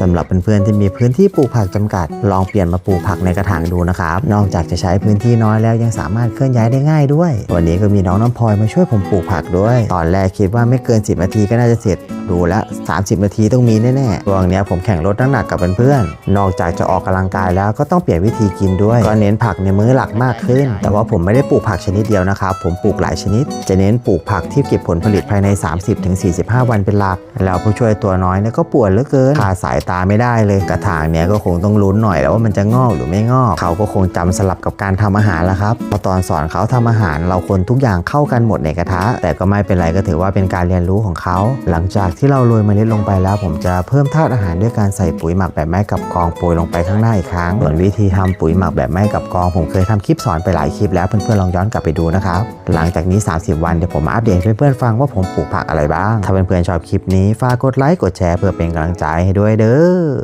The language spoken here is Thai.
สำหรับเพื่อนๆที่มีพื้นที่ปลูกผักจำกัด ลองเปลี่ยนมาปลูกผักในกระถางดูนะครับ นอกจากจะใช้พื้นที่น้อยแล้วยังสามารถเคลื่อนย้ายได้ง่ายด้วย วันนี้ก็มีน้องน้ำพลอยมาช่วยผมปลูกผักด้วย ตอนแรกคิดว่าไม่เกิน 10นาทีก็น่าจะเสร็จ ดูแล้ว30 นาทีต้องมีแน่ๆช่วงนี้ผมแข่งลดน้ำหนักกับเพื่อนๆ นอกจากจะออกกำลังกายแล้วก็ต้องเปลี่ยนวิธีกินด้วย ก็เน้นผักในมื้อหลักมากขึ้น แต่ว่าผมไม่ได้ปลูกผักชนิดเดียวนะครับ ผมปลูกหลายชนิด จะเน้นปลูกผักที่เก็บผลผลิตภายใน 30-45 วันเป็นหลัก แล้วผู้ช่วยตัวน้อยเนี่ยก็ปวดเหลือเกินขาสายตาไม่ได้เลยกระถางเนี้ยก็คงต้องลุ้นหน่อยแล้วว่ามันจะงอกหรือไม่งอกเขาก็คงจำสลับกับการทำอาหารแล้วครับพอตอนสอนเขาทำอาหารเราคนทุกอย่างเข้ากันหมดในกระทะ แต่ก็ไม่เป็นไรก็ถือว่าเป็นการเรียนรู้ของเขา หลังจากที่เราโรยเมล็ดลงไปแล้ว ผมจะเพิ่มธาตุอาหารด้วยการใส่ปุ๋ยหมักแบบไม้กับกองโปรยลงไปข้างหน้าอีกครั้งส่วนวิธีทำปุ๋ยหมักแบบไม้กับกอง ผมเคยทำคลิปสอนไปหลายคลิปแล้วเพื่อนๆลองย้อนกลับไปดูนะครับหลังจากนี้ 30 วันเดี๋ยวผมมาอัปเดตให้เพื่อนๆฟังว่าผมปลูกผักอะไรบ้าง ถ้าเพื่อนๆชอบคลิปนี้ฝากกดไลค์กดแชร์เพื่อเป็นกำลังใจให้ด้วยเด้อ